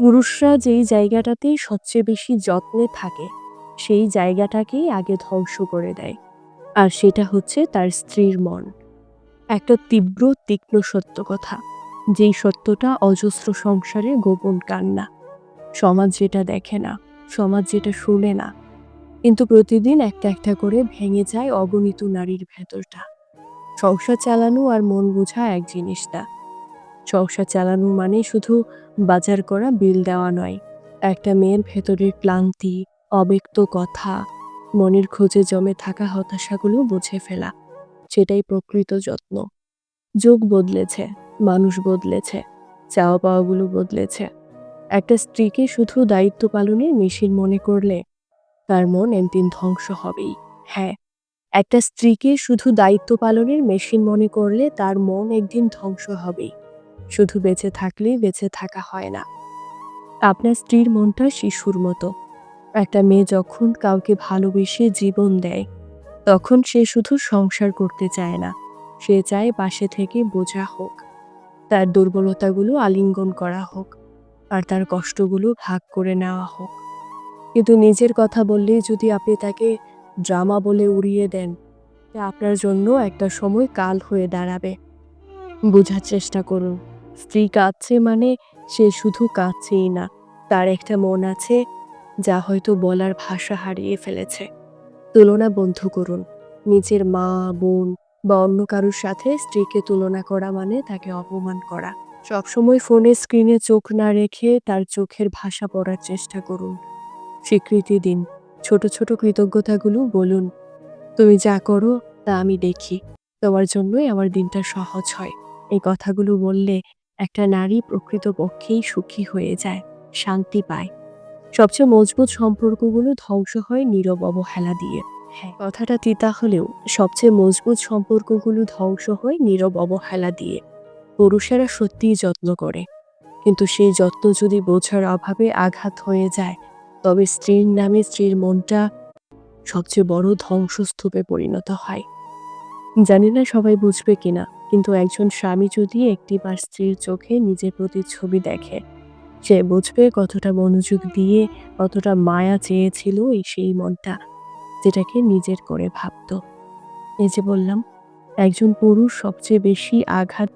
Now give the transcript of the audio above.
পুরুষরা যেই জায়গাটাতে সবচেয়ে বেশি যত্নে থাকে, সেই জায়গাটাকেই আগে ধ্বংস করে দেয়। আর সেটা হচ্ছে তার স্ত্রীর মন। একটা তীব্র, তীক্ষ্ণ সত্য কথা, যেই সত্যটা অজস্র সংসারে গোপন কান্না। সমাজ যেটা দেখে না, সমাজ যেটা শুনে না, কিন্তু প্রতিদিন একটা একটা করে ভেঙে যায় অগণিত নারীর ভেতরটা। সংসার চালানো আর মন বোঝা এক জিনিস না। সংসার চালানো মানে শুধু বাজার করা, বিল দেওয়া নয়। একটা মেয়ের ভেতরের ক্লান্তি, অব্যক্ত কথা, মনের খোঁজে জমে থাকা হতাশাগুলো বুঝে ফেলা, সেটাই প্রকৃত যত্ন। যুগ বদলেছে, মানুষ বদলেছে চাওয়া পাওয়াগুলো বদলেছে। একটা স্ত্রীকে শুধু দায়িত্ব পালনের মেশিন মনে করলে তার মন একদিন ধ্বংস হবেই। হ্যাঁ একটা স্ত্রীকে শুধু দায়িত্ব পালনের মেশিন মনে করলে তার মন একদিন ধ্বংস হবেই। শুধু বেঁচে থাকলেই বেঁচে থাকা হয় না। আপনার স্ত্রীর মনটা শিশুর মতো। একটা মেয়ে যখন কাউকে ভালোবেসে জীবন দেয়, তখন সে শুধু সংসার করতে চায় না। সে চায় পাশে থেকে বোঝা হোক, তার দুর্বলতাগুলো আলিঙ্গন করা হোক, আর তার কষ্টগুলো ভাগ করে নেওয়া হোক। কিন্তু নিজের কথা বললেই যদি আপনি তাকে ড্রামা বলে উড়িয়ে দেন আপনার জন্য একটা সময় কাল হয়ে দাঁড়াবে। বোঝার চেষ্টা করুন। স্ত্রী কাঁদছে মানে সে শুধু কাঁদছেই না, তার একটা মন আছে যা হয়তো বলার ভাষা হারিয়ে ফেলেছে। তুলনা বন্ধ করুন, নিজের মা, বোন বা অন্য কারোর সাথে স্ত্রীকে তুলনা করা মানে তাকে অপমান করা। সবসময় ফোনে স্ক্রিনে চোখ না রেখে তার চোখের ভাষা পড়ার চেষ্টা করুন। স্বীকৃতি দিন, ছোট ছোট কৃতজ্ঞতাগুলো বলুন, তুমি যা করো তা আমি দেখি, তোমার জন্যই আমার দিনটা সহজ হয়। এই কথাগুলো বললে একটা নারী প্রকৃতপক্ষেই সুখী হয়ে যায় শান্তি পায়। সবচেয়ে মজবুত সম্পর্কগুলো ধ্বংস হয় নীরব অবহেলা দিয়ে। হ্যাঁ। কথাটা তিতা হলেও সবচেয়ে মজবুত সম্পর্কগুলো ধ্বংস হয় নীরব অবহেলা দিয়ে। পুরুষেরা সত্যিই যত্ন করে। কিন্তু সেই যত্ন যদি বোঝার অভাবে আঘাত হয়ে যায় তবে স্ত্রীর নামে স্ত্রীর মনটা সবচেয়ে বড় ধ্বংসস্তূপে পরিণত হয়। জানি না সবাই বুঝবে কিনা। কিন্তু একজন স্বামী যদি একটি বার স্ত্রীর চোখে নিজের প্রতিচ্ছবি দেখে, সে বুঝবে কতটা মনোযোগ দিয়ে, কতটা মায়া চেয়েছিল এই সেই মনটা, যেটাকে নিজের করে ভাবত। এই যে বললাম, একজন পুরুষ সবচেয়ে বেশি আঘাত